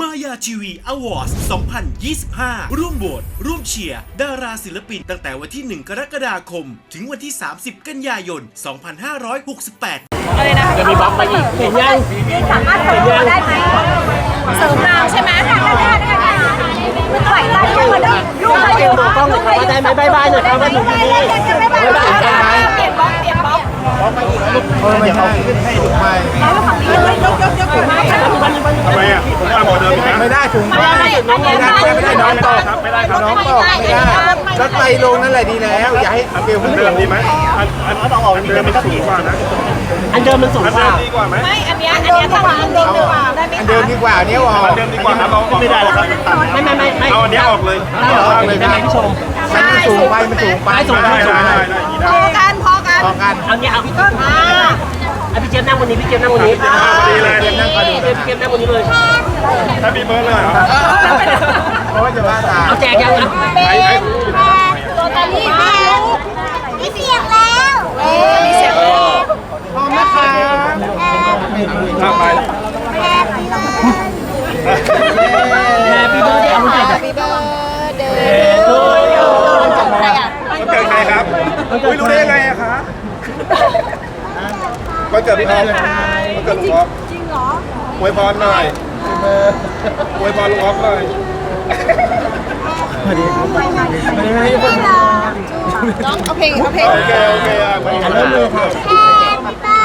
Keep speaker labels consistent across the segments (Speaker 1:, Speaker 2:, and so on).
Speaker 1: มายาทีวีอวอร์ด2025 ร่วมโหวตร่วมเชียร์ดาราศิลปินตั้งแต่วันที่ 1 กรกฎาคม ถึงวันที่ 30 กันยายน 2568
Speaker 2: อะไรนะ
Speaker 3: จะมีบล็อกมาอีกเห็นยัง
Speaker 2: สามารถเสริมเราได้ไหมเสริมเราใช่ไหมได้ได้ได้ได้มันไหวได้ยังมาด้วยลูกใครอยู่
Speaker 3: มองกล้องหน่อยครับว่าได้ไหมบายบายหน่อยครับว่าถึงที่นี่
Speaker 2: ไม่ไม่ไม่เปลี่ยนบล็อกเปลี่ยนบล็อก
Speaker 4: เออไม่เอาขึ้นให้ถูกไหม
Speaker 2: แล้วฝั่งนี้ยกยกยกยกยก
Speaker 4: ทำไมอะผมว่าหมดเดิมไม่ได้ถุงไม่ได้ไม่ได้ไม่ได้น้องตอกครับไม่ได้ครับน้องตอกไม่ได้รถไฟลงนั่นแหละดีแล้ว อย่าให้เกลขึ้นเดิมดีไหมอันอันต้องออกเดิมมันสูงกว่านะ
Speaker 3: อันเดิมมันสูง
Speaker 4: อันเดิ
Speaker 3: ม
Speaker 4: ดีกว่าไหม
Speaker 2: ไม่อันเนี้ยอันเนี้ยต้องวางเดิมดีกว่าได้ไหม
Speaker 4: อันเดิมดีกว่าเนี้ยออกอันเดิมดีกว่าครับไม่ได้แล้วครับ
Speaker 3: ไม่ไม่ไม่ไม่
Speaker 4: เอาอันนี้ยออกเลย
Speaker 3: ได้เหรอได้ไหมพี่ชม
Speaker 4: มันสูงไปมันสูงไป
Speaker 3: ได้สูง
Speaker 4: ได้
Speaker 3: ได้
Speaker 4: ได้
Speaker 3: สูง
Speaker 4: ได้ได้
Speaker 2: พอกันพอ กัน
Speaker 4: พอกัน
Speaker 3: เอาเนี้ยเอาพี่ต้นอ่าอะพี่เจี๊ยบนั่งวันนี้พี่เจี๊ยบนั่งวันนี้
Speaker 4: ดีเลยนั่งคอยดู
Speaker 3: พี่เจี๊ยบนั่งวันนี้เลย
Speaker 4: ถ้ามีเบอร์เลยเหรอเพราะว่าจะว่าตา
Speaker 3: เอาแจกยังอะ
Speaker 2: เป็นโรตารี่แม่มีเสียงแล้วมีเสียงแล้ว
Speaker 4: พร้อมนะคะถ้าไป
Speaker 3: แฮปปี้เบิร์ดเดย์เอาคุณแจก
Speaker 2: Happy birthday
Speaker 3: โอ้ย
Speaker 2: ใครอะ
Speaker 4: วันเกิดใครครับอุ้ยรู้ได้ยังไงอะคะวัน เกิดพี่พร้อมวันเกิดลุงอ๊อฟ
Speaker 2: จริงเหรอ
Speaker 4: อวยพรหน่อยอวยพรลุงอ๊อฟหน่อย
Speaker 2: น้องเอาเพลงเอาเพลง
Speaker 4: โอเคโอเคอะไป
Speaker 3: อันเริ่มเลยค่ะ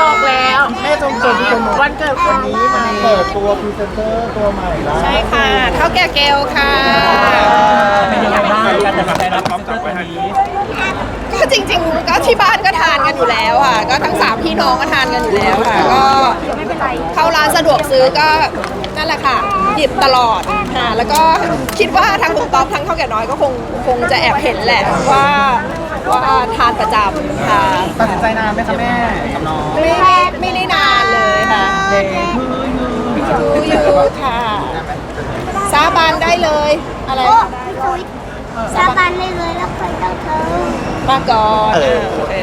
Speaker 2: ตอกแล้ว
Speaker 4: แม่จงเกิดวันเกิดคนนี้มาเปิดตัวพรีเซนเตอร์ตัวใหม่แล้ว
Speaker 2: ใช่ค่ะเท่าแก่เกลค่ะ
Speaker 3: เป็นยังไงบ้างการตัดสินใจรับ
Speaker 4: พร้อมจับไว้ให้
Speaker 2: ก็ จริง ๆ ก็ที่บ้านก็ทานกันอยู่แล้วค่ะ ก็ทั้งสามพี่น้องก็ทานกันอยู่แล้วค่ะ ก็เข้าร้านสะดวกซื้อก็นั่นแหละค่ะ หยิบตลอดค่ะแล้วก็คิดว่าทั้งคุณป๊อปทั้งเท่าแก่น้อยก็คงคงจะแอบเห็นแหละว่าว่าทานประจำค่ะ
Speaker 4: ตัดสินใจนานไหมคะแม่กับน้อง
Speaker 2: ไม่ไม่ได้นานเลยค่ะดูอยู่ค่ะสาบานได้เลยอะไร
Speaker 5: สาบานได้เลยแล้วคอยต้องเธอ
Speaker 2: มาก่อนอะโอเค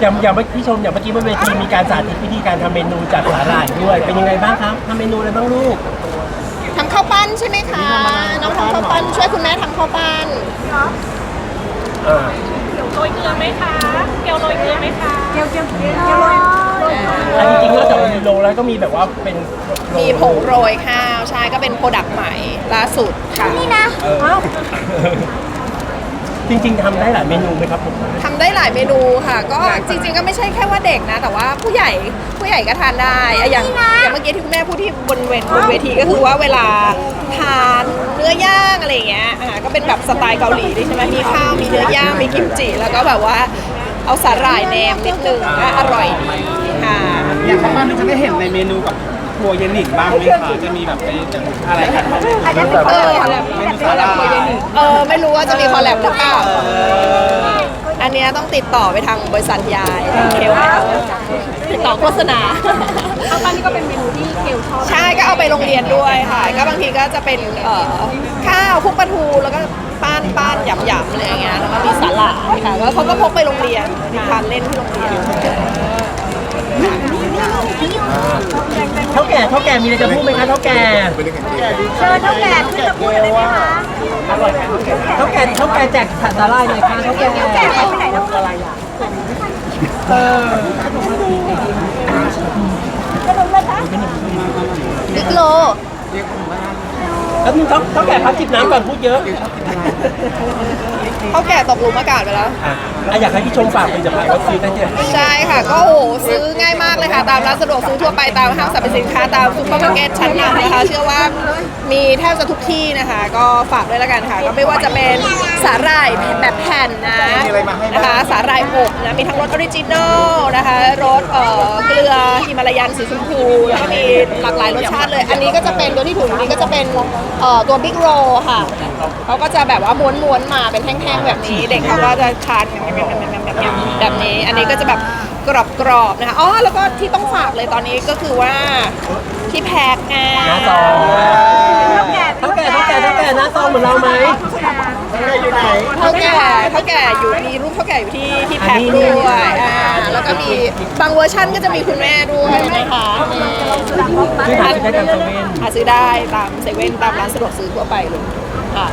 Speaker 3: อย่างอย่างเมื่อพี่ชมอย่างเมื่อกี้บนเวทีมีการสาธิตวิธีการทำเมนูจากสาหร่ายด้วย เป็นยังไงบ้างครับทำเมนูอะไรบ้างลูก
Speaker 2: ทำข้าวปั้นใช่ไหมคะน้องทำข้าวปั้นช่วยคุณแม่ทำข้าวปั้น
Speaker 3: อ่า
Speaker 6: โรยเกลือไหมคะ เกลโรยเกลือไหมคะ
Speaker 5: เดี๋ยวเดี๋ยวเดี๋ยว
Speaker 3: อันจริงๆนอกจากมีโลแล้วก็มีแบบว่าเป็นโล
Speaker 2: มีผงโรยข้าวใช่ก็เป็นโปรดักต์ใหม่ล่าสุดค่ะ
Speaker 5: นี่นะ
Speaker 3: เออ จริง ๆทำได้หลายเมนูไหมครับผม
Speaker 2: ทำได้หลายเมนูค่ะ ก็จริง ๆ ก็ไม่ใช่แค่ว่าเด็กนะ แต่ว่าผู้ใหญ่ผู้ใหญ่ก็ทานได้อะอย่างอย่างเมื่อกี้ที่คุณแม่พูดที่บนเวทบนเวทีก็คือว่าเวลาทานเนื้อย่างอะไรอย่างเงี้ยอ่าก็เป็นแบบสไตล์เกาหลีด้วยใช่ไหมมีข้าวมีเนื้อย่างมีกิมจิแล้วก็แบบว่าเอาสาหร่ายแนมนิดนึงก็อร่อยดีค่ะ
Speaker 7: อย่างข้าวปั้นจะได้เห็นในเมนูกับ ครัวเยนนิกบ้างไหมคะจะมีแบบในอะไรกัน
Speaker 5: อาจจะเป็น
Speaker 2: เออ
Speaker 7: เมนูสาหร่าย
Speaker 2: เออไม่รู้ว่าจะมีคอลแลบหรือเปล่าอันเนี้ยต้องติดต่อไปทางบริษัทยายเคลติดต่อโฆษณา
Speaker 6: ข้าวปั้นนี่ก็เป็นเมนูที่เกลชอบ
Speaker 2: ใช่ก็เอาไปโรงเรียนด้วยค่ะ ก็บางทีก็จะเป็นเอ่อข้าวคลุกปลาทูแล้วก็ป้านป้านหยำหยำอะไรอย่างเงี้ยแล้วก็มีสาหร่ายค่ะแล้วเขาก็พกไปโรงเรียนทานเล่นที่โรงเรียน
Speaker 3: เท่าแก่เท่าแก่มีอะไรจะพูดไหมคะเท่าแก่
Speaker 5: เชิญเท่าแก่ขึ้นมาพูดได้ไหมคะ
Speaker 3: เท่าแก่เท่าแก่แจกสาหร่ายหน่อยค่ะเท่าแก่
Speaker 5: แก่ไปไหนแล้ว
Speaker 3: อะไรอะ
Speaker 2: บิ๊กโล
Speaker 3: แล้วมึงเท่าเท่าแก่พักจิบน้ำก่อนพูดเยอะ
Speaker 2: เขาแก่ตกหลุมอากาศไปแล้ว
Speaker 3: อะอะอยากให้พี่ชมฝากผลิตภัณฑ์วัคซีนได้เนี่ย
Speaker 2: ใช่ค่ะ ก็โอ้โหซื้อง่ายมากเลยค่ะ ตามร้านสะดวกซื้อทั่วไปตามห้างสรรพสินค้าตามซุปเปอร์มาร์เก็ตชั้นนำนะคะ เชื่อว่ามีแทบจะทุกที่นะคะ ก็ฝากด้วยละกันค่ะ ก็ไม่ว่าจะเป็นสาหร่ายแบบแผ่นนะนะคะสาหร่ายอบนะมีทั้งรสออริจินอลนะคะรสเอ่อเกลือฮิมาลายันสีชมพูแล้วก็มีหลากหลายรสชาติเลย อันนี้ก็จะเป็นตัวที่ถุงนี้ก็จะเป็น เอ่อตัวบิ๊กโรค่ะเขาก็จะแบบว่าม้วนๆมาเป็นแท่งๆแบบนี้ เด็กเขาก็จะทานแบบนี้ อันนี้ก็จะแบบกรอบๆนะคะอ๋อแล้วก็ที่ต้องฝากเลยตอนนี้ก็คือว่าที่แพ็คไง
Speaker 3: หน้าซองเท่าแก่เท่าแก่เท่าแก่หน้าซองเหมือนเราไหม
Speaker 2: เอ
Speaker 4: ยู่ไหน
Speaker 2: เท่าแก่เท่าแก่อยู่มีรูปเท่าแก่อยู่ที่ที่แพ็คด้วยอ่าแล้วก็มีบางเวอร์ชันก็จะมีคุณแม่ด้วยนะคะ
Speaker 3: ซึ่งหาซื้อได้ตามเซเว่น
Speaker 2: หาซื้อได้ตามเซเว่นตามร้านสะดวกซื้อทั่วไปเลยค่ะ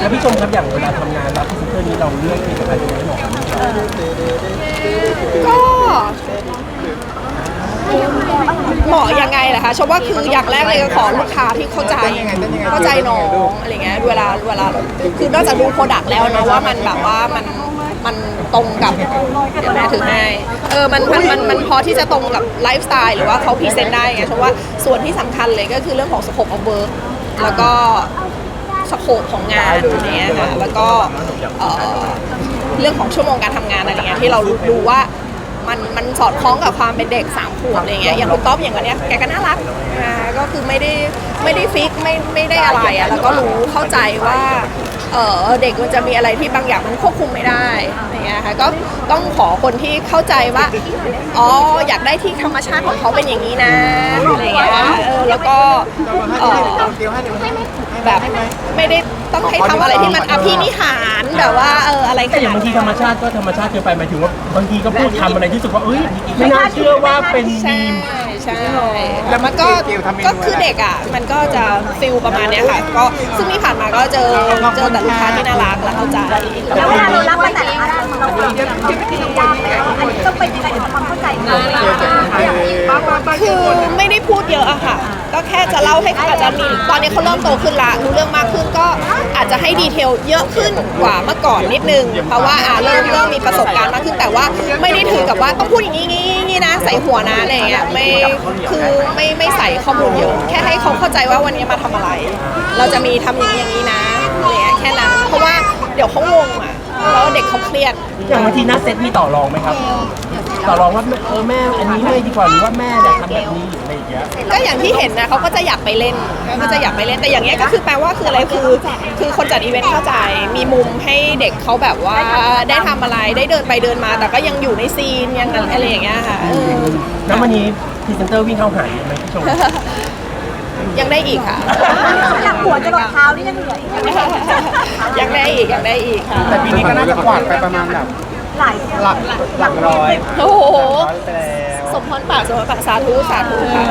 Speaker 3: แล้วพี่ชมครับอย่างเวลาทำงานรับพรีเซนเตอร์นี้เราเลือกผลิตภัณฑ์ยังไงให้เหมาะกับเรา
Speaker 2: ก็ เหมาะยังไงล่ะคะชมว่าคืออย่างแรกเลยก็ขอลูกค้าที่เข้าใจเข้าใจน้องอะไรเงี้ยเวลาเวลาคือนอกจากดูโปรดักต์แล้วนะว่ามันแบบว่ามันมันตรงกับเดี๋ยวแม่ถือให้เออมันมันมันมันพอที่จะตรงกับไลฟ์สไตล์หรือว่าเขาพรีเซนต์ได้ไงชมว่าส่วนที่สำคัญเลยก็คือเรื่องของสโคปของเวิร์กแล้วก็สโคปของงานเนี้ยค่ะแล้วก็เอ่อเรื่องของชั่วโมงการทำงานอะไรเงี้ยที่เราดูว่า มันมันสอดคล้องกับความเป็นเด็กสามขวบอะไรเงี้ยอย่างคุณต๊อบอย่างเงี้ยแกก็น่ารักอ่าก็คือไม่ได้ไม่ได้ฟิกไม่ไม่ได้อะไรอะแล้วก็รู้เข้าใจว่าเออเด็กมันจะมีอะไรที่บางอย่างมันควบคุมไม่ได้อะไรเงี้ยค่ะก็ต้องขอคนที่เข้าใจว่าอ๋ออยากได้ที่ธรรมชาติของเขาเป็นอย่างนี้นะอะไรเงี้ยเออแล้วก็เออแบบไม่ได้ ต้องให้ทำอะไรที่มันอภินิหารแบบว่าเอออะไรข
Speaker 3: แต่อย่าง
Speaker 2: นาด
Speaker 3: บางทีธรรมชาติก็ธรรมชาติเกินไปหมายถึงว่าบางทีก็พูดคำอะไรที่รู้สึกว่าเอ้ยไม่น่าเชื่อว่าเป็น
Speaker 2: ใช่
Speaker 3: มีม
Speaker 2: ใช่แล้วมันก็ก็คือเด็กอะ มันก็จะฟิลประมาณเนี้ยค่ะ ก็ซึ่งที่ผ่านมาก็เจอเจอแต่ลูกค้าที่น่ารักและเข้าใจ
Speaker 5: แล้วเวลาเรารับมาแต่ละอันเราเรายากไหมอันนี้ต้องเป็นยังไงถึงความเข้าใจกัน
Speaker 2: คือไม่ได้พูดเยอะอะค่ะ ก็แค่จะเล่าให้อาจจะมีตอนนี้เขาเริ่มโตขึ้นละรู้เรื่องมากขึ้นก็อาจจะให้ดีเทลเยอะขึ้นกว่าเมื่อก่อนนิดนึง เพราะว่าอ่าเริ่มเริ่มมีประสบการณ์มากขึ้นแต่ว่าไม่ได้ถือกับว่าต้องพูดอย่างนี้งี้งี้นะใส่หัวนะอะไรอย่างเงี้ยไม่คือไม่ไม่ใส่ข้อมูลเยอะแค่ให้เขาเข้าใจว่าวันนี้มาทำอะไร เราจะมีทำอย่างนี้อย่างนี้นะอะไรเงี้ยแค่นั้นเพราะว่าเดี๋ยวเขางงอะแล้วเด็กเขาเครียด
Speaker 3: อย่างบางทีหน้าเซตมีต่อรองไหมครับต่อรองว่าเออแม่อันนี้ไม่ดีกว่าหรือว่าแม่อยากทำแบบนี้หรืออะไรอย่างเงี้ย
Speaker 2: ก็อย่างที่เห็นนะเขาก็จะอยากไปเล่นเขาก็จะอยากไปเล่นแต่อย่างเงี้ยก็คือแปลว่าคืออะไรคือ คือคนจัดอีเวนต์เข้าใจมีมุมให้เด็กเขาแบบว่าได้ทำอะไรได้เดินไปเดินมา แต่ก็ยังอยู่ในซีนยังอะไรอย่างเงี้ยค่ะเออ
Speaker 3: แล้ววันนี้ พรีเซนเตอร์วิ่งเข้าหาเยอะไหมพี่ชม
Speaker 2: ยังได้อีกค่ะ
Speaker 5: หลักหัวจะหลดเท้านี่ยังเหลืออีก
Speaker 2: ยังได้อีกยังได้อีกค่ะ
Speaker 7: แต่ปีนี้ก็น่าจะกวาดไปประมาณแบบ
Speaker 5: หลาย
Speaker 7: หลักหลักร้อย
Speaker 2: โอ้โห
Speaker 7: ไปแล้ว
Speaker 2: สมพรปากสมพรปากสาธุสาธุค่ะ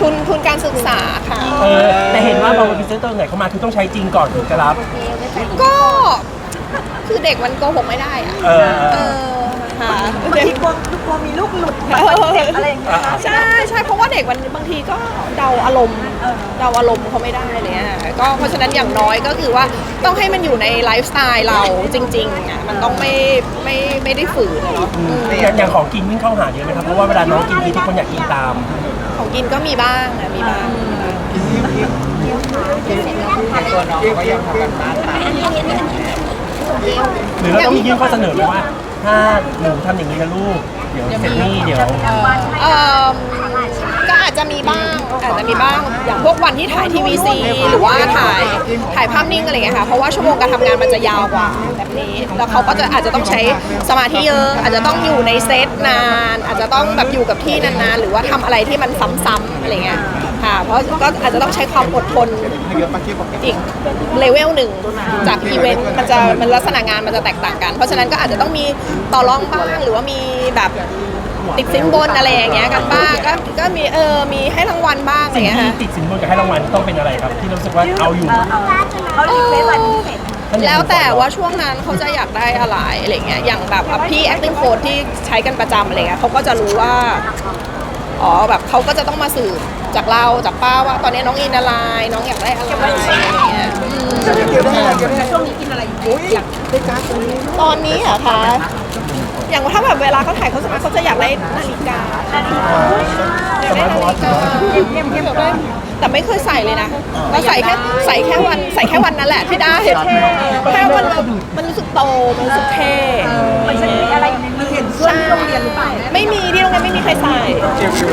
Speaker 2: ทุนทุนการศึกษาค่ะ
Speaker 3: เออ แต่เห็นว่าบางพรีเซนเตอร์ไหนเข้ามาคือต้องใช้จริงก่อนถึงจะรับ
Speaker 2: ก็ คือเด็กมันโกหกไม่ได้อะ
Speaker 3: เออ
Speaker 2: เออ ค่ะ
Speaker 5: บางทีกลัวกลัวมีลูกหลุดแบบเจ็บอะไรอย่างเงี้ย
Speaker 2: ใช่ใช่เพราะว่าเด็กมันบางทีก็เดาอารมณ์เดาอารมณ์เขาไม่ได้เลยอะก็เพราะฉะนั้นอย่างน้อยก็คือว่าต้องให้มันอยู่ในไลฟ์สไตล์เราจริงๆอะมันต้องไม่ไม่ไม่ได้ฝืนอะเนาะอืม
Speaker 3: อย่างอย่างของกินวิ่งเข้าหาเยอะไหมครับ เพราะว่าเวลาน้องกินทีทุกคนอยากกินตาม
Speaker 2: ของกินก็มีบ้างอะมีบ้าง
Speaker 7: ตัวน้องก็ยังทำกันบ้านตาม
Speaker 3: หรือเราต้องมียื่นข้อเสนอไหมว่า ถ้าหนูทำอย่างนี้นะลูก เดี๋ยวเสร็จหนี่เดี๋ยว
Speaker 2: เอิ่มก็อาจจะมีบ้างอาจจะมีบ้างอย่างพวกวันที่ถ่ายทีวีซีหรือว่าถ่ายถ่ายภาพนิ่งอะไรอย่างเงี้ยค่ะเพราะว่าชั่วโมงการทำงานมันจะยาวกว่าแบบนี้ แล้วเขาก็จะอาจจะต้องใช้สมาธิเยอะ อาจจะต้องอยู่ในเซตนาน อาจจะต้องแบบอยู่กับที่นานๆ หรือว่าทำอะไรที่มันซ้ำๆอะไรเงี้ย ค่ะ เพราะก็อาจจะต้องใช้ความอดทนอีกเลเวลหนึ่งจากอีเวนต์มันจะมันลักษณะงานมันจะแตกต่างกัน เพราะฉะนั้นก็อาจจะต้องมีต่อรองบ้างหรือว่ามีแบบติดสินบนอะไรอย่างเงี้ยกันบ้างก็ก็มีเออมีให้รางวัลบ้างอะไร
Speaker 3: สิ่ง
Speaker 2: เงี้ย
Speaker 3: ที่
Speaker 2: ค่ะ
Speaker 3: ติดสินบนกับให้รางวัลต้องเป็นอะไรครับ ที่รู้สึกว่าเอาอยู่
Speaker 5: เขาดีเฟซวันพิเศษ
Speaker 2: แล้วแต่ว่าช่วงนั้นเขาจะอยากได้อะไรอะไรเงี้ยอย่างแบบอะพี่ acting coach ที่ใช้กันประจำอะไรเงี้ยเขาก็จะรู้ว่า อ๋อแบบเขาก็จะต้องมาสืบจากเราจากป้าว่า ตอนนี้น้องอินอะไรน้องอยากได้อะไรอะไรเงี้ยอืมตอนนี้เหรอะคะอย่างถ้าแบบเวลาเขาถ่ายโฆษณาเขาจะอยากได้นาฬิกาอยากได้นาฬิกาแต่ไม่เคยใส่เลยนะเราใส่แค่ใส่แค่วันใส่แค่วันนั้นแหละที่ได้แค่มันมันรู้สึกโตมันรู้สึกเท่
Speaker 5: มันจะมีอะไรมีเห็นเพื่อนที่โรงเรียนหรือเปล่า
Speaker 2: ไม่มีที่โรง เรียนไม่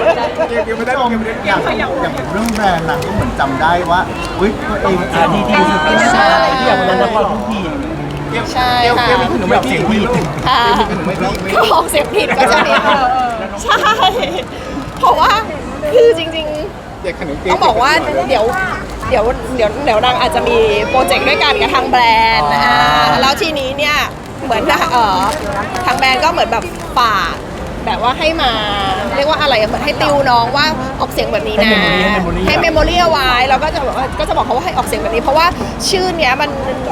Speaker 2: มีใครใส่
Speaker 4: เกมไม่ได้เกมไม่ได้อย่างอย่างเรื่องแบรนด์นะก็เหมือนจำได้ว่าอุ้ยตัวเอง
Speaker 3: อ่าที่ที่รู้สึกเป็นที่อย่างวันนั้นนะพอพูดผิด
Speaker 2: ใช่ค่ะ
Speaker 3: หนูไม่เสียงผิด
Speaker 2: ค่ะถ้าออกเสียงผิดก็จะมีใช่เพราะว่าคือจริงๆต้องบอกว่าเดี๋ยวเดี๋ยวเดี๋ยวเดี๋ยวนางอาจจะมีโปรเจกต์ด้วยกันกับทางแบรนด์อ่าแล้วทีนี้เนี่ย เหมือนเออทางแบรนด์ก็เหมือนแบบฝากแบบว่าให้มา เรียกว่าอะไรอะเหมือนให้ติวน้องว่าออกเสียงแบบนี้นะ ให้เมมโมรีเอาไว้แล้วก็จะบอกว่าก็จะบอกเขาว่าให้ออกเสียงแบบนี้ เพราะว่าชื่อเนี้ยมัน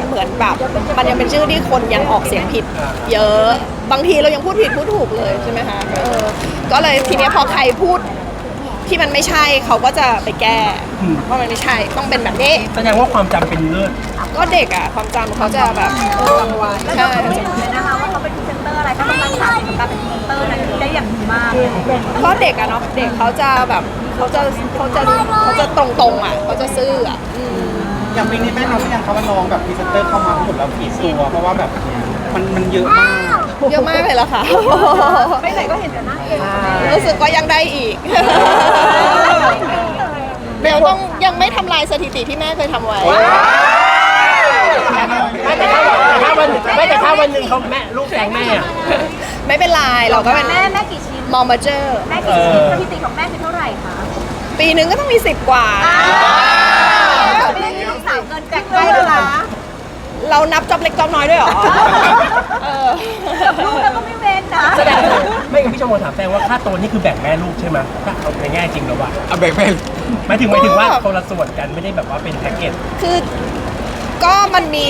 Speaker 2: เหมือนแบบมันยังเป็นชื่อที่คนยังออกเสียงผิด เยอะบางทีเรายังพูดผิดพูดถูกเลยใช่ไหมคะเออก็เลยทีเนี้ยพอใครพูด ที่มันไม่ใช่เขาก็จะไปแก้ว่ามันไม่ใช่ต้องเป็นแบบนี้
Speaker 3: แสดงว่าความจำเป็นเลิศ
Speaker 2: ก็เด็กอะความจำเขาจะแบบเออใช่
Speaker 5: เลยนะคะว่าเขาเป็นพรีเซนเตอร์อะไรเขาต้องรักษาการเป็นพรีเซนเตอร์นั้นได้อย่างดีมาก
Speaker 2: ก็เด็กอะเนาะเด็กเขาจะแบบเขาจะเขาจะเขาจะตรงๆอะเขาจะซื่ออะอืม
Speaker 7: อย่างปีนี้แม่น้องก็ยังเขาว่าน้องแบบพรีเซนเตอร์เข้ามาทั้งหมดแล้วกี่ตัว เพราะว่าแบบ มันมันเยอะมาก
Speaker 2: เยอะมากเลยละค่ะ
Speaker 5: ไม่ไหนก็เห็นแต่หน้าเอง
Speaker 2: รู้สึกว่ายังได้อีกเบลต้องยังไม่ทำลายสถิติที่แม่เคยทำไว้
Speaker 3: ไม่แต่ถ้าวันถ้าวันไม่แต่ถ้าวันหนึ่งเขาแม่ลูกแซงแม่อะ
Speaker 2: ไม่เป็นไรเราก็เป็น
Speaker 5: แม่แม่กี่ชิ้น
Speaker 2: มอมาเจอร์
Speaker 5: แม่กี่ชิ้นสถิติของแม่คือเท่าไหร่คะ
Speaker 2: ปีนึงก็ต้องมีสิบกว่า
Speaker 5: ไม่ได้มีสาวเงินแจก
Speaker 2: ไม่
Speaker 5: ได้
Speaker 2: เลยนะ เรานับจอบเล็กจอบน้อยด้วยเหรอ เออ
Speaker 5: ลูกแล้วก็ไม่เว้นนะ
Speaker 3: แสดงว่าไม่กับพี่ชมพูถามแซงว่าค่าตัวนี่คือแบ่งแม่ลูกใช่ไหมถ้าเอาในแง่จริงแล้วว่า
Speaker 4: เอาแบ่งแม่
Speaker 3: หมายถึงหมายถึงว่าคนละส่วนกันไม่ได้แบบว่าเป็นแพ็กเกจ
Speaker 2: คือก็มันมี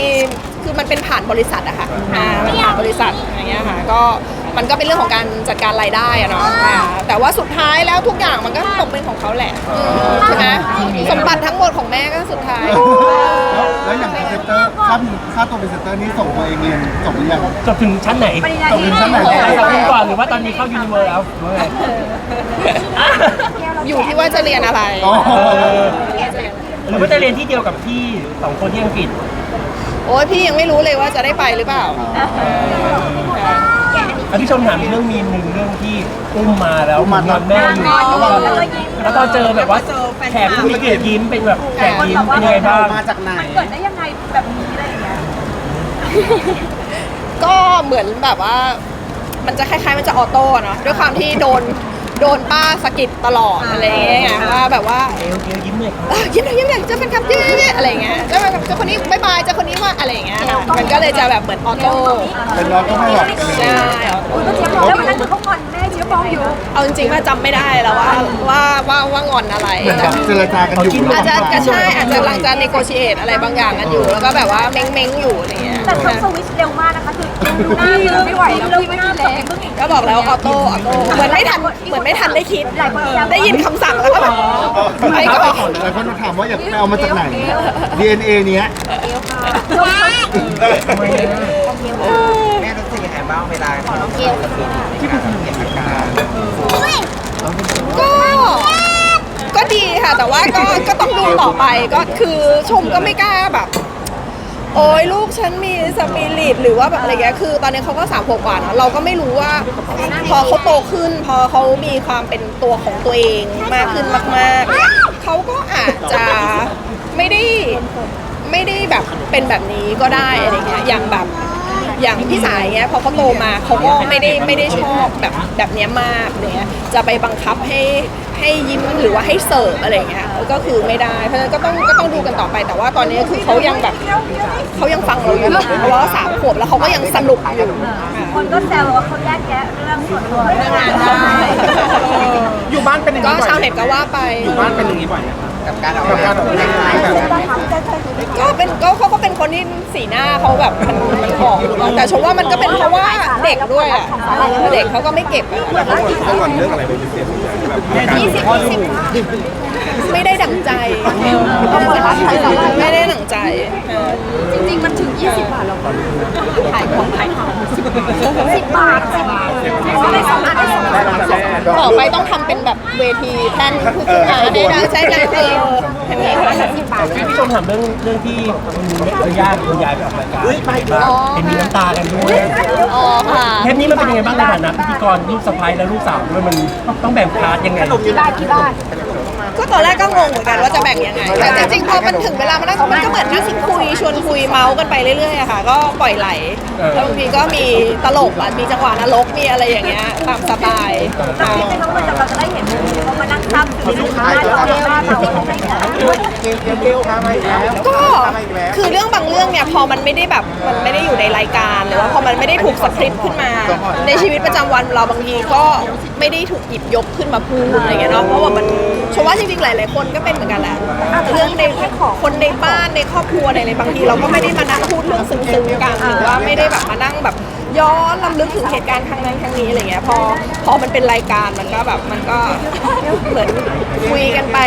Speaker 2: คือมันเป็นผ่านบริษัทอะค่ะอ่ามันผ่านบริษัทอย่างเงี้ยค่ะ ก็ มันก็เป็นเรื่องของการจัดการรายได้อะเนาะอ่าแต่ว่าสุดท้ายแล้วทุกอย่างมันก็ตกเป็นของเขาแหละอืมใช่ไหมสมบัติทั้งหมดของแม่ก็สุดท้าย
Speaker 8: แล้วอย่างพรีเซนเตอร์ค่าค่าตัวพรีเซนเตอร์นี่ส่งตัวเองเรียนจบหรือยัง
Speaker 3: จบถึงชั้นไหน
Speaker 5: ปริญญา
Speaker 8: จบถึงชั้นไหน
Speaker 3: ไปสักปีก่อนหรือว่าตอนนี้เข้ายูนิเวอร์แล้วหรือว่าไง
Speaker 2: อยู่ที่ว่าจะเรียนอะไร
Speaker 8: อ๋อ
Speaker 3: เออหรือว่าจะเรียนที่เดียวกับที่สองคนที่อังกฤษ
Speaker 2: โอ้ยพี่ยังไม่รู้เลยว่าจะได้ไปหรือเปล่า เออค่ะ
Speaker 3: อะพี่ชมถามเรื่องมีหนึ่งเรื่องที่อุ้มมาแล้วมันนอนแม่อยู่
Speaker 5: แล้วก็ยิ้ม
Speaker 3: แล้วตอนเจอแบบว่าแขกคุยเกียรยิ้มเป็นแบบแขกยิ้มเป็นยังไงบ้าง
Speaker 7: มาจากไหน
Speaker 5: มันเกิดได้ยังไงแบบนี้อะไรอย่างเงี้ย
Speaker 2: ก็เหมือนแบบว่า มันจะคล้ายๆมันจะออโต้อะเนาะด้วยความที่โดน โดนป้าสะกิดตลอดอะไรอย่างเงี้ยว่าแบบว่า
Speaker 3: เอลเกลยิ้มเลยครับ
Speaker 2: เอ้ยยิ้มหน่อยยิ้มหน่อยเจอแฟนคลับยิ้มยิ้มยิ้มอะไรอย่างเงี้ยเจอแฟนคลับเจอคนนี้บายบายเจอคนนี้ว่าอะไรอย่างเงี้ยค่ะมันก็เลยจะแบบเหมือนออโต้
Speaker 8: เป็นร้อยก็ไม่หรอก
Speaker 2: ใช่ออโต้
Speaker 5: อุ้ยก็เจี๊ยบมองแล้ววันนั้นคือเขางอนแม่เจี๊ยบมองอยู่
Speaker 2: เอาจริงๆว่าจำไม่ได้แล้วว่าว่าว่าว่างอนอะไร
Speaker 8: เหมือนแบบเจรจากันอยู่
Speaker 2: อาจจะก็ใช่อาจจะหลังจาก negotiate อะไรบางอย่างกันอยู่แล้วก็แบบว่าเม้งๆอยู่อะไรเงี้ย
Speaker 5: แต่เขาสวิตช์เร็วมากนะคะ คือดูหน้ายืนไม่ไหวแล้วพี่ไม่มีแรง
Speaker 2: ก็บอกแล้วออโต้ออโต้เหมือนไม่ทันเหมือนไม่ทันได้คิดได้ยินคำสั่งแล้วก็แบบไปก่อน
Speaker 8: หลายคนถามว่าอยากไปเอามาจากไหน DNA เนี้ย
Speaker 7: แม่รู้สึกยังไงบ้างเวลาที่เป็นเห็นอาการ
Speaker 2: ก็ก็ดีค่ะ แต่ว่าก็ก็ต้องดูต่อไปก็คือชมก็ไม่กล้าแบบ โอ้ยลูกฉันมีสปิริตหรือว่าแบบอะไรเงี้ยคือ ตอนนี้เขาก็สามขวบกว่านะเราก็ไม่รู้ว่า พอเขาโตขึ้น พอเขามีความเป็นตัวของตัวเองมากขึ้นมาก ๆเขาก็อาจจะไม่ได้ไม่ได้แบบเป็นแบบนี้ก็ได้อะไรเงี้ยอย่างแบบ อย่างพี่สายเงี้ยพอเขาโตมาเขาก็ไม่ได้ไม่ได้ชอบแบบแบบเนี้ยมากเนี้ยจะไปบังคับให้ให้ยิ้มหรือว่าให้เสิร์ฟอะไรเงี้ยก็คือไม่ได้เพราะฉะนั้นก็ต้องก็ต้องดูกันต่อไป แต่ว่าตอนนี้คือเขายังแบบเขายังฟังเราอยู่เพราะว่าสามขวบแล้วเขาก็ยังสนุกอยู่
Speaker 5: คนก็แซวว่าเขาแยกแยะเรื่องส่วนตัวเรื่องงานได้
Speaker 7: อยู่บ้านเป็นอย่าง
Speaker 2: ก็
Speaker 7: นี้บ่อย
Speaker 2: ชาวเน็ตก็ว่าไป
Speaker 7: อยู่บ้านเป็นอย่างนี้บ่อยไหมครับ กับการออกกับการออกกำลังกายแบบ
Speaker 2: ก็เป็นก็เขาก็เป็นคนที่สีหน้าเขาแบบมันมันออกแต่ชมว่ามันก็เป็นเพราะว่าเด็กด้วยอะเด็กเขาก็ไม่เก็บอะ
Speaker 4: เขาหวั่นเรื่องอะไรเป็นพิเศษแบบอาการ
Speaker 2: ยี่สิบยี่สิบไม่ได้ดั่งใจไม่ได้ดั่งใจเออ
Speaker 6: จริง ๆ มันถึง 20 บาทแล้วก่อนขายของขายของ
Speaker 5: สิบบาทสิบบาทได้สองอันได้สองอัน
Speaker 2: ต่อไปต้องทำเป็นแบบเวทีแท่นคือหาได้นะใช้ได้เออเห็นไหม
Speaker 3: พี่ชมถามเรื่องเรื่องที่คุณย่าคุณยายไปออกรายการเห็นมีน้ำตากันด้วย
Speaker 2: อ๋อค่ะ
Speaker 3: เทปนี้มันเป็นยังไงบ้างในฐานะพิธีกรลูกสะใภ้และลูกสาวด้วยมันต้องแบ่งพาร์ทยังไง
Speaker 2: ก็ ตอนแรกก็งงเหมือนกันว่าจะแบ่งยังไงแต่จริงๆพอมันถึงเวลามันนั่งมันก็เหมือนนั่งคุยชวนคุยเมาส์กันไปเรื่อยๆอะค่ะ ก็ปล่อยไหลแล้วบางทีก็มีตลกอะมีจังหวะนรกมีอะไรอย่างเงี้ยตามสไตล์
Speaker 5: เราคิดไหมคะว่าเราจะได้เห็นเขามานั่งซ้ำคือลูกค้าเราเองว่าเราไม่ได้
Speaker 4: เกลพามาอีกแล้ว
Speaker 2: ก็
Speaker 4: พามาอีกแล้ว
Speaker 2: คือเรื่องบางเรื่องเนี่ยพอมันไม่ได้แบบมันไม่ได้อยู่ในรายการหรือว่าพอมันไม่ได้ถูกสคริปต์ขึ้นมา ในชีวิตประจำวันเราบางทีก็ไม่ได้ถูกหยิบยกขึ้นมาพูดอะไรเงี้ยเนาะเพราะว่ามัน ชมว่าจริงๆ หลาย ๆ คนก็เป็นเหมือนกันแหละเรื่องในคนในบ้านในครอบครัวในอะไรบางทีเราก็ไม่ได้มานั่งพูดเรื่องซึ้งๆกันหรือว่าไม่ได้แบบมานั่งแบบย้อนลำลึกถึงเหตุการณ์ครั้งนั้นครั้งนี้อะไรเงี้ยพอพอมันเป็นรายการมันก็แบบมันก็เหมือนคุยกันไป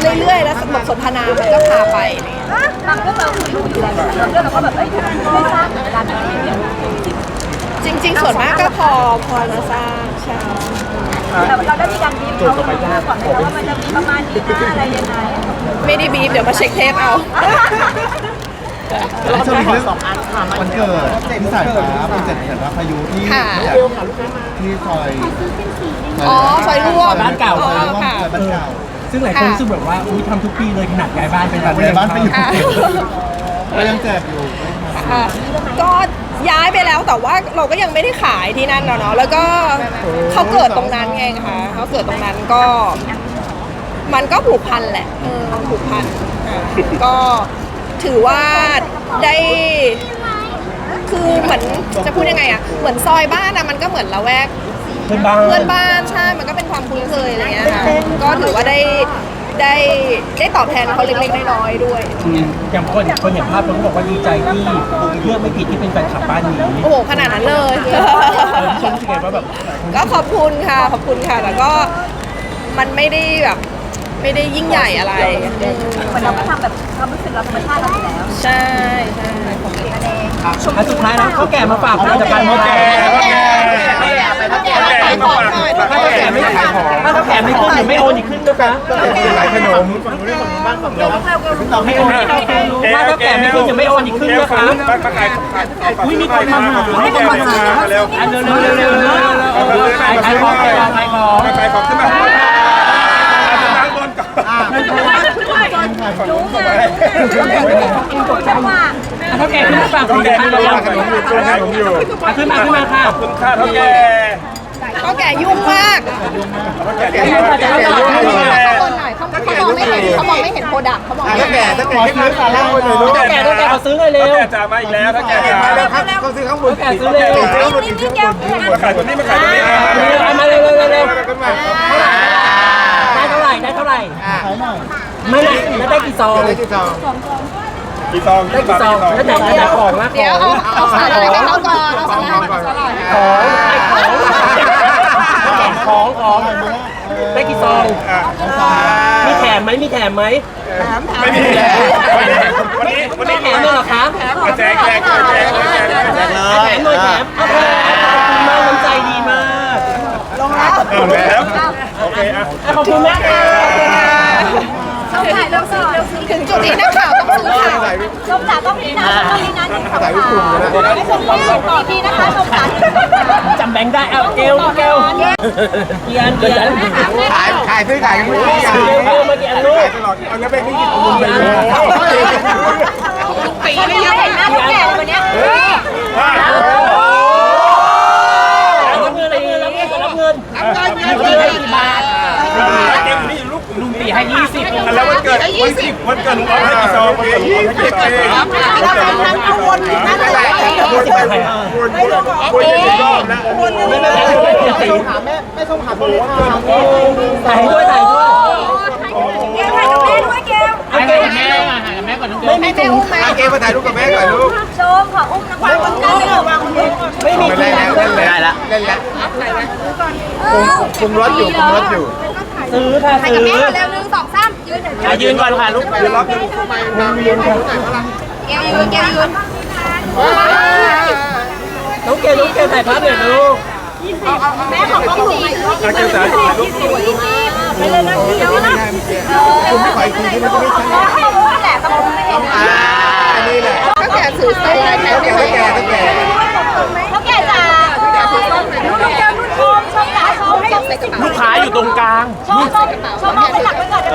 Speaker 2: เรื่อยๆ แล้วบทสนทนามันก็พาไปอะไรเงี้ย
Speaker 5: บางเรื่องเราคือรู้อยู่แล้วบางเรื่องเราก็แบบเอ้ยไม่ทราบเหมือนกันอะไรอย่างเงี้ย
Speaker 2: จริง ๆ ส่วนมากก็พอพอมาสร้างใช่
Speaker 5: แต่เรา ได้มีการบีบเขาก่อนไหมคะว่ามันจะมีประมาณนี้นะอะไรยังไง
Speaker 2: ไม่ได้บีบเดี๋ยวมาเช็คเทปเอา
Speaker 8: แล้วจะมีเรื่องวันเกิดที่สายฟ้าเป็นเจ็ดเห็นว่าพายุที่
Speaker 2: ค่ะ
Speaker 8: ที่ซอย
Speaker 2: อ๋อซอยร่วม
Speaker 3: บ้านเก่า
Speaker 2: อ๋อ
Speaker 8: ซอยร่วม
Speaker 2: ค่ะ
Speaker 8: ซอยบ้านเก่า
Speaker 3: ซึ่งหลายคนรู้สึกแบบว่าอุ้ยทำทุกปีเลยขนาดย้ายบ้านเป็น
Speaker 8: แต่ผู้ใหญ่บ้านไปอยู่
Speaker 2: ค่ะ
Speaker 8: ก็ยังแจกอยู่
Speaker 2: ค่ะก็ ย้ายไปแล้วแต่ว่าเราก็ยังไม่ได้ขายที่นั่นเนาะเนาะแล้วก็เขาเกิดตรงนั้นไงคะเขาเกิดตรงนั้นก็ มันก็ผูกพันแหละเออผูกพันอ่าก็ถือว่าได้คือเหมือนจะพูดยังไงอะเหมือนซอยบ้านอะมันก็เหมือนละแวก
Speaker 3: เพื่อนบ้าน
Speaker 2: เพื่อนบ้านใช่ มันก็เป็นความคุ้นเคยอะไรเงี้ยค่ะ ก็ถือว่าได้ ได้ได้ตอบแทนเขาเล็กๆน้อยๆด้วย
Speaker 3: อืมอย่างคนคนเห็นภาพแล้วก็บอกว่าดีใจที่เลือกไม่ผิดที่เป็นแฟนคลับบ้านนี้
Speaker 2: โอ้โหขนาดนั้นเลย
Speaker 3: เออพี่ชมรู้สึกไงว่าแบบ
Speaker 2: ก็ขอบคุณค่ะขอบคุณค่ะแล้วก็มันไม่ได้แบบไม่ได้ยิ่งใหญ่อะไร
Speaker 5: เหมือนเราก็ทำแบบความรู้สึกเราธรรมชาติเราอยู่แล้ว
Speaker 2: ใช่ใช่
Speaker 3: อันสุดท้ายแล้วเขาแก่มาฝากผลิตภัณฑ์เขาแก่
Speaker 4: เขาแก่
Speaker 2: ขายของหน่อย
Speaker 3: ถ้าเขาแก่ไม่ขายของถ้าแก่ไม่ขึ้นหรือไม่โอนอีกขึ้นนะคะ
Speaker 4: ขายขนมเรา
Speaker 3: ไม่โอนถ้าเขาแก่ไม่ขึ้นหรือไม่โอนอีกขึ้นนะคะ
Speaker 4: มาขายอุ้ยมีคนมาหาให้คนมาซื้อเร็ว
Speaker 3: อันเร็วเร็วเร็วเร็วเร็วขายขายของขายของขายของ
Speaker 4: มาขายของขึ้นมาล้างบนก่อน
Speaker 5: รู้ไงจังหวะ
Speaker 3: ถ้าแก่ขึ้นมาฝากผลิตภัณฑ์เรา
Speaker 4: ขนมอยู่ขนมอยู่
Speaker 3: ขึ้นมาขึ้นมาค่ะ
Speaker 4: คุณค่าเท่าแก่
Speaker 2: ก็แก่ยุ่งมาก
Speaker 4: เท่าแก่เท่าแก่เท่าแก่
Speaker 2: เขามองหน่อยเขาเขามองไม่เห็นเขามองไม่เห็นโปรดักต์เขามองไม่
Speaker 4: ถ้า
Speaker 2: เห็น
Speaker 4: แก่ถ้าแก่ขึ้นมาขายล่างบนเลยลูก
Speaker 3: ถ้าแก่ถ้าแก่เขาซื้อเลยเร็ว
Speaker 4: แก่จ่ามาอีกแล้วถ้าแก่จ่ามาแล้วครับเขาซื้อข้างบน
Speaker 3: แก่ซื้อเร็ว
Speaker 4: ซื้อข้างบนอีกซื้อข้างบนมาขายตัวนี้มาขายตัวนี้
Speaker 3: เอามาเร็วเร็วเร็วเร็ว
Speaker 4: ขึ้นมา
Speaker 3: ได้เท่าไหร่ได้เท่าไหร่
Speaker 8: ขายหน่อย
Speaker 3: ไม่ได้แล้วได้กี่ซอง
Speaker 4: ได้กี่ซองกี่ซอง
Speaker 3: ได้กี่ซองแล้วแต่แต่ของนะข
Speaker 2: เดี๋ยว
Speaker 3: อง
Speaker 2: เอาเอาสาระให้เขาก่อนเอาสาระให้เขาก่อน
Speaker 3: ของของ ของของได้กี่ซองมีแถมไหมมีแถมไหม
Speaker 4: ไม่มีแล้ววันนี้วันนี้
Speaker 3: แถมเลยเหรอคะ
Speaker 4: แจกแจกแจกแจกแจกแจก
Speaker 3: แถมหน่อยแถมโอเคขอบคุณมากน้ำใจดีมาก
Speaker 4: เอาแล้วโอเคอะ
Speaker 3: ขอบคุณมากค่ะ
Speaker 5: ต้องถ่ายเร็วสิเร็วสิ
Speaker 2: ถึงจุดนี้นักข่าวต้องซื้อข่าว
Speaker 5: ชมจ๋าต้องมีนะต้องมีนะหนึ่งสองสามไม่ชมต่อทีนะคะชมจ๋า
Speaker 3: จำแบงค์ได้เอาเกลเกลเกียนเกียน
Speaker 4: ขายขายซื้อขายกันไม่ได้
Speaker 3: เกลเกลมาเกียนลูก
Speaker 4: ตลอดเอาแล้วไปนี่กินบุญไปเลย
Speaker 5: ปีไม่เยอะเห็นหน้าแก่วันนี้
Speaker 3: รับเงินรับเงินรับเงินรับเงินรับเงินกี่บาท
Speaker 4: เกมนี่ลูก
Speaker 3: ลุงตีให้ ยี่สิบ
Speaker 4: แล้ววันเกิดวันสิบวันเกิดลุงเอาให้กี่ซองวันเกิดลุงเอาให้กี่ซองวันเกิดลุงให้กี่ซองไม่เป็นไรวนไปวนวนวนวนรอบนะวน
Speaker 3: ไม่เป็นไรถ่ายด้วยถ่ายด้วย
Speaker 5: เกลถ่ายกับแม่ด้วยเกล
Speaker 3: เอาเกลแม่มาหาแม่ก่อนไม่มีถุง
Speaker 4: เกมมาถ่ายรูปกับแม่ก่อนลูก
Speaker 5: ชมขออุ้มนะวางบนกันเลยวางบน
Speaker 3: ไม่มี
Speaker 4: ไม่
Speaker 3: ถุ
Speaker 4: ได้
Speaker 3: ง
Speaker 4: แล้วเล่นแล้วเล่นแล้วคุมรถอยู่คุมรถอยู่
Speaker 3: ซื้อค่ะ
Speaker 5: ถ่าย
Speaker 3: ซื้
Speaker 5: กับ
Speaker 3: อ
Speaker 5: แม่ก่อนเร็วหนึ่งสองสามยืนเดี๋ยว
Speaker 3: ยืนก่อนค่ะลูก
Speaker 4: ยืนรับยืน
Speaker 5: เกลยืนเกลยืน
Speaker 3: น้องเกลน้องเกลถ่ายภาพหน่อยลูก
Speaker 5: แม่ขอกล้องหนูหน่อยลูก
Speaker 4: เกมจ๋าถ่ายรูป
Speaker 5: ไปเลยนะเดี๋ยวนะ
Speaker 4: คุณไม่คอยคุยที่ไม่ต้องไม่ใช่
Speaker 5: ให้รู้แหละต้องไม่เห็น
Speaker 4: อ่านี่แหละ
Speaker 2: ก็แก่สื่อสารแถว
Speaker 4: แก
Speaker 2: นี้
Speaker 4: แกแก
Speaker 5: แล้วแกจ๋าลูกแกลูกชมชมจ๋าชม ให้
Speaker 2: ใส่กระเป๋า
Speaker 3: ลูกค้าอยู่ตรงกลาง
Speaker 5: ชมชมชมมองเป็นหลักไว้ก่อนเดี๋ยว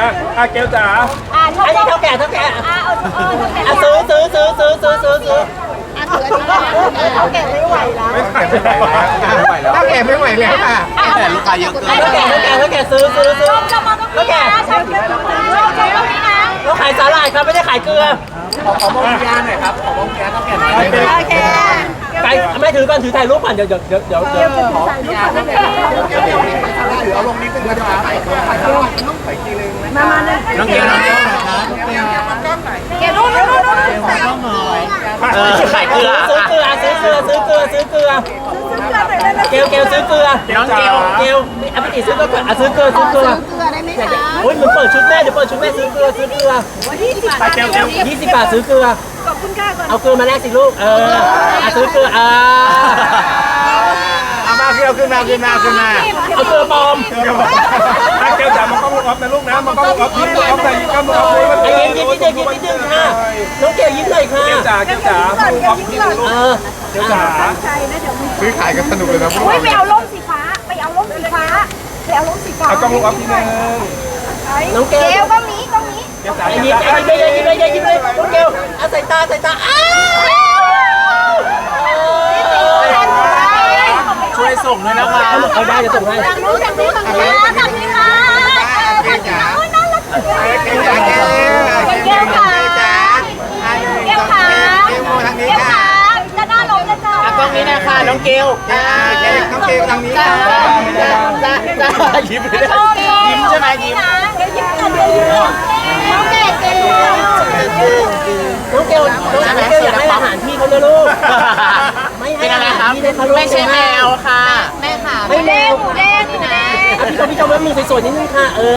Speaker 4: อะอะเกลจ๋า
Speaker 5: อ่าชม
Speaker 3: อันนี้เท่าแก่เท่าแก่
Speaker 5: อ่าเออเออ
Speaker 3: อะซื้อซื้อซื้อซื้อซื้อซื้อซื้อ
Speaker 2: อะถืออันนี้ก่อน
Speaker 5: เขาแก่ไม่ไหวแล้ว
Speaker 4: ไม่ไหวแล้วถ้าแกไม่ไหวแล้วค่ะ
Speaker 5: แต่ลูกค้าเยอะเกิน
Speaker 3: เท่าแก่เท่าแก่เท่าแก่ซื้อซื้อซื้อ
Speaker 5: ชมชมมองตรงนี้นะชมเยอะตรงา
Speaker 3: ยครับไม่ได้ขายเกลือ
Speaker 7: ขอมองยาหน่อยครับขอมองยาต้องแก่หน่อย
Speaker 2: โอเค
Speaker 3: ไกลไม่ถือก่อนถือถ่ายรูปก่อนเดี๋ยวเดี๋ยวเดี๋ยวเดี๋ยวเดี๋ยวขอ
Speaker 4: ถือเอาลงนิดนึงนะครับ
Speaker 7: น้องเกลน้องเกล
Speaker 5: เกลูกลูกลูก
Speaker 7: เออขายเกลือ
Speaker 3: ซื้อเกลือซื้อเกลือซื้อเกลือซื้อเกลือเกลเกลซื้อเกลือ
Speaker 7: น้องเกล
Speaker 3: เกลอะพี่ติซื้อเกลืออะซื้อเกลือซื้อเกลือ
Speaker 6: เกลือได้ไหมคะ
Speaker 3: โอ้ยเหมือนเปิดชุดแม่เดี๋ยวเปิดชุดแม่ซื้อเกลือซื้อเกลือ
Speaker 7: ไปเกลเกล
Speaker 3: ยี่สิบบาทซื้อเกลือ
Speaker 2: ขอบ คุณค่ะก่อน
Speaker 3: เอาเกลือมาแลกสิลูก เอออะซื้อเกลืออ่า
Speaker 4: เอามาเกลียวขึ้นมาขึ้นมาขึ้นมา
Speaker 3: เอาเกลือปลอม
Speaker 4: เกลียวถ้าเกลียวจ๋ามันก็ลูกออฟนะลูกนะมันก็ลูกออฟยิ้มลูกออฟใส่ยิ้มก็ลูกออฟเลยมัน
Speaker 3: ไอ้ยิ้มยิ้มนิดนึงยิ้มนิดนึงค่ะ น้องเกลยิ้มหน่อยค่ะ
Speaker 4: เกลียวจ๋าเกลียวจ๋าลูกออฟยิ้มลูก
Speaker 3: เออ
Speaker 4: เกลียวจ๋าซื้อขายกันสนุกเลยนะพวก
Speaker 5: อุ้ย
Speaker 4: เรา
Speaker 5: ไปเอาร่มสีฟ้า ไปเอาร่มสีฟ้า ไปเอาร่มสีฟ้า
Speaker 4: เอากล้องลูกออฟทีนึง
Speaker 3: น้องเก
Speaker 5: เก
Speaker 3: ล
Speaker 5: ลก็มีก็มี
Speaker 4: เกลียวจ๋า
Speaker 3: ไอ้
Speaker 4: เกลี
Speaker 3: ยิ้ม
Speaker 4: วจ๋า
Speaker 3: ไอ้ยิ้มเลยยิ้มเลยยิ้มเลยเลยน้องเกลอาใส่ตาใส่ตาอ้าว
Speaker 7: ช่วยส่งด้วยนะคะ
Speaker 3: เอาได้จะส่งให้
Speaker 5: ทางนู้นทางนู้นทางนู้นทางนี้ค่ะ
Speaker 4: เกลียวจ๋า
Speaker 5: โอ้ยน่ารัก
Speaker 4: เกลียวจ๋าเกลียวจ๋าเกลียวจ๋าเกลียวจ๋าเกลียวโมทางนี้ค่ะ
Speaker 5: ค่ะจะน่าลงนะจ๊ะ
Speaker 7: กล้องนี้นะคะน้องเกล
Speaker 4: เกลียวเกลียวน้องเกลียวทางนี้ค่ะ
Speaker 3: จ้าจ้ายิ้มเลย
Speaker 7: ยิ้มใช่ไหมยิ้ม
Speaker 5: นเลยน้องเกลเกล
Speaker 3: น้องเกลน้องเกลอยากให้อาหารพี่เขานะลูกไม่ให้อาหารพี่เลยค่ะลูก
Speaker 7: ไม่ใช่แมวค่ะ
Speaker 6: แม่ค่ะ
Speaker 3: ไม่แมว
Speaker 5: หมูแดงหมูแดง
Speaker 3: อะพี่ชมพี่ชมแล้วมือสวยๆนิดนึงค่ะเออ